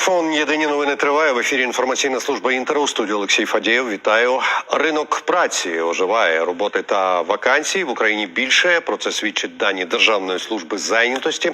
Марафон Єдині новини триває в ефірі. Інформаційна служба інтер у студії Олексій Фадєєв. Вітаю. Ринок праці оживає роботи та вакансій в Україні більше. Про це свідчать дані Державної служби зайнятості.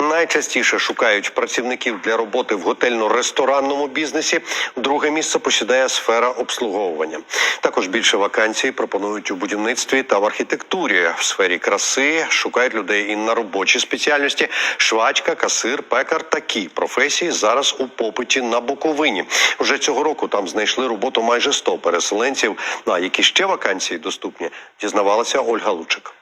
Найчастіше шукають працівників для роботи в готельно-ресторанному бізнесі. Друге місце посідає сфера обслуговування. Також більше вакансій пропонують у будівництві та в архітектурі. В сфері краси шукають людей і на робочі спеціальності. Швачка, касир, пекар такі професії зараз у попиті на Буковині. Вже цього року там знайшли роботу майже 100 переселенців. А які ще вакансії доступні, дізнавалася Ольга Лучик.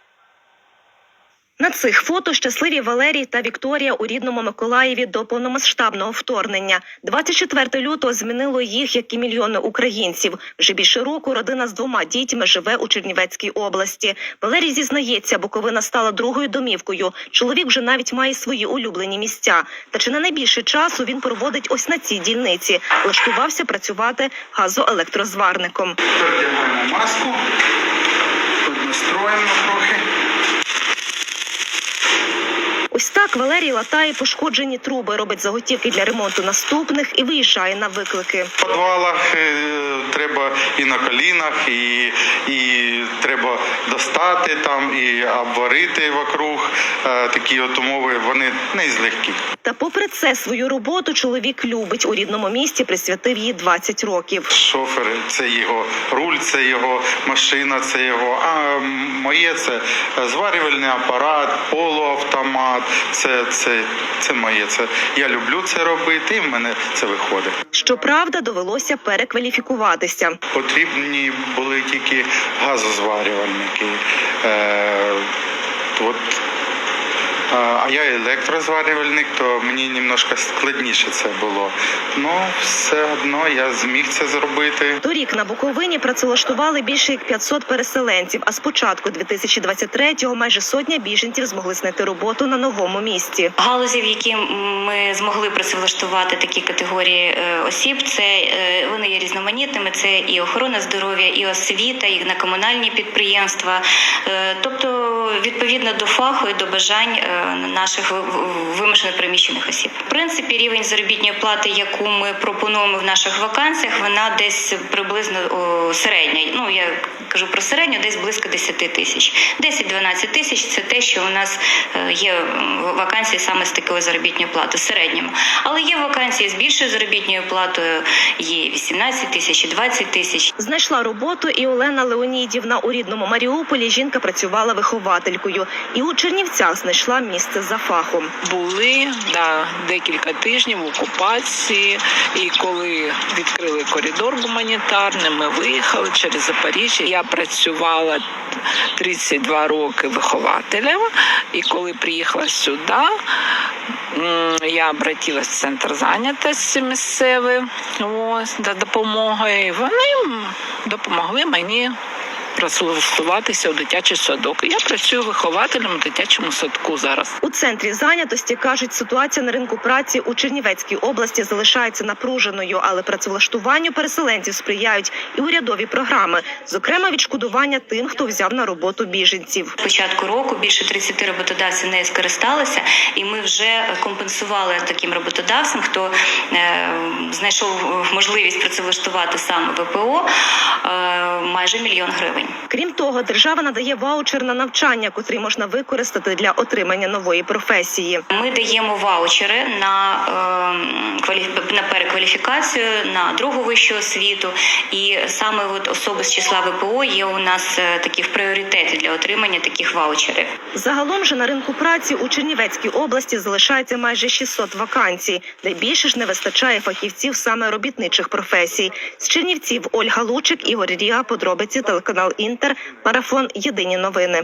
На цих фото щасливі Валерій та Вікторія у рідному Миколаєві до повномасштабного вторгнення. 24 лютого змінило їх, як і мільйони українців. Вже більше року родина з двома дітьми живе у Чернівецькій області. Валерій зізнається, Буковина стала другою домівкою. Чоловік вже навіть має свої улюблені місця. Та чи не найбільше часу він проводить ось на цій дільниці? Влаштувався працювати газоелектрозварником. Маску, тут настроїмо трохи. Ось так Валерій латає пошкоджені труби, робить заготівки для ремонту наступних і виїжджає на виклики. В підвалах е, треба і на колінах, і, і треба достати там, і обварити вокруг. Е, Такі от умови, вони не з легких. Та попри це свою роботу чоловік любить у рідному місті, присвятив їй 20 років. Шофер це його руль, це його машина, це його. А моє це зварювальний апарат, полуавтомат. Це, це, це моє. Це я люблю це робити, і в мене це виходить. Щоправда, довелося перекваліфікуватися. Потрібні були тільки газозварювальники. Е, от, а я електрозварювальник, то мені немножко складніше це було. Ну, все одно я зміг це зробити. Торік на Буковині працевлаштували більше як 500 переселенців. А з початку 2023-го майже сотня біженців змогли знайти роботу на новому місці. Галузі, в які ми змогли працевлаштувати такі категорії е, осіб, це е, вони є різноманітними. Це і охорона здоров'я, і освіта, і на комунальні підприємства. Е, Тобто, відповідно до фаху і до бажань наших вимушено переміщених осіб. В принципі, рівень заробітної плати, яку ми пропонуємо в наших вакансіях, вона десь приблизно середня. Ну я кажу про середню, десь близько 10 тисяч. 10-12 тисяч це те, що у нас е, є вакансії саме з такою заробітною платою, середньому. Але є вакансії з більшою заробітною платою, є 18 тисяч, і 20 тисяч. Знайшла роботу і Олена Леонідівна у рідному Маріуполі. Жінка працювала вихователькою і у Чернівцях знайшла місце за фахом. були да, декілька тижнів в окупації, і коли відкрили коридор гуманітарний, ми виїхали через Запоріжжя. Я працювала 32 роки вихователем, і коли приїхала сюди, я обратилась в центр зайнятості місцевий ось, допомогою. Вони допомогли мені працевлаштуватися у дитячий садок. Я працюю вихователем у дитячому садку зараз. У центрі зайнятості кажуть, ситуація на ринку праці у Чернівецькій області залишається напруженою, але працевлаштуванню переселенців сприяють і урядові програми, зокрема відшкодування тим, хто взяв на роботу біженців. Початку року більше 30 роботодавців нею скористалися, і ми вже компенсували таким роботодавцям, хто е, знайшов можливість працевлаштувати саме ВПО е, майже мільйон гривень. Крім того, держава надає ваучер на навчання, котрий можна використати для отримання нової професії. Ми даємо ваучери на, е, на перекваліфікацію, на другу вищу освіту, і саме от особи з числа ВПО є у нас е, такі в пріоритеті для отримання таких ваучерів. Загалом же на ринку праці у Чернівецькій області залишається майже 600 вакансій. Найбільше ж не вистачає фахівців саме робітничих професій. З Чернівців Ольга Лучик, Ігор Ріга, подробиці телеканал Інтер, марафон Єдині новини.